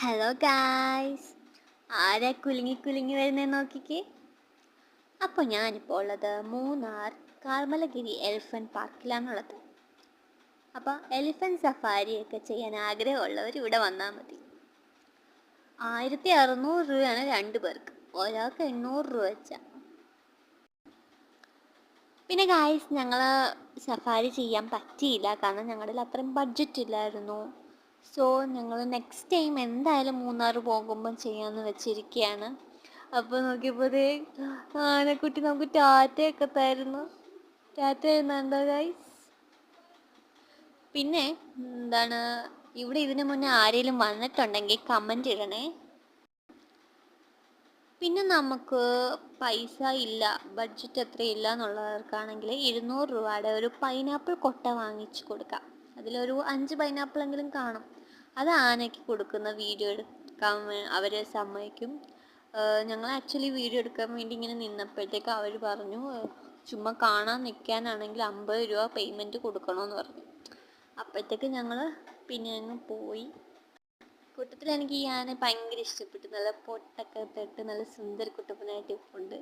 Hello guys ആരാ കുലുങ്ങി കുലുങ്ങി വരുന്നത് നോക്കിക്കേ? അപ്പോൾ ഞാനിപ്പോൾ ഉള്ളത് മൂന്നാർ കാർമലഗിരി എലിഫന്റ് പാർക്കിലാണുള്ളത് അപ്പോൾ എലിഫന്റ് സഫാരിയൊക്കെ ചെയ്യാൻ ആഗ്രഹമുള്ളവർ ഇവിടെ വന്നാൽ മതി. ആയിരത്തി അറുന്നൂറ് രൂപയാണ് രണ്ട് പേർക്ക്. ഒരാൾക്ക് എണ്ണൂറ് രൂപ വെച്ചാൽ പിന്നെ ഗായ്സ് ഞങ്ങൾ സഫാരി ചെയ്യാൻ പറ്റിയില്ല. കാരണം ഞങ്ങളുടെ അത്രയും ബഡ്ജറ്റ് ഇല്ലായിരുന്നു. സോ ഞങ്ങൾ നെക്സ്റ്റ് ടൈം എന്തായാലും മൂന്നാർ പോകുമ്പം ചെയ്യാമെന്ന് വെച്ചിരിക്കുകയാണ് അപ്പോൾ നോക്കിയപ്പോൾ ആനക്കുട്ടി നമുക്ക് ടാറ്റയൊക്കെ തരുന്നു. ടാറ്റ എന്താ ഗൈസ് പിന്നെ എന്താണ് ഇവിടെ ഇതിനു മുന്നേ ആരെങ്കിലും വന്നിട്ടുണ്ടെങ്കിൽ കമന്റ് ഇടണേ. പിന്നെ നമുക്ക് പൈസ ഇല്ല ബഡ്ജറ്റ് ഇല്ല എന്നുള്ളവർക്കാണെങ്കിൽ ഇരുന്നൂറ് രൂപയുടെ ഒരു പൈനാപ്പിൾ കൊട്ട വാങ്ങിച്ചു കൊടുക്കാം. അതിലൊരു അഞ്ച് പൈനാപ്പിൾ എങ്കിലും കാണും. അത് ആനയ്ക്ക് കൊടുക്കുന്ന വീഡിയോ എടുക്കാൻ അവർ സമ്മതിക്കും. ഞങ്ങൾ ആക്ച്വലി വീഡിയോ എടുക്കാൻ വേണ്ടി ഇങ്ങനെ നിന്നപ്പോഴത്തേക്ക് അവർ പറഞ്ഞു ചുമ്മാ കാണാൻ നിൽക്കാനാണെങ്കിൽ അമ്പത് രൂപ പേയ്മെന്റ് കൊടുക്കണമെന്ന് പറഞ്ഞു. അപ്പോഴത്തേക്ക് ഞങ്ങൾ പിന്നെ അങ്ങ് പോയി. കൂട്ടത്തിൽ എനിക്ക് ഈ ആന ഭയങ്കര ഇഷ്ടപ്പെട്ടു. നല്ല പൊട്ടൊക്കെ തൊട്ട് നല്ല സുന്ദര കുട്ടപ്പനായിട്ട് ഉണ്ട്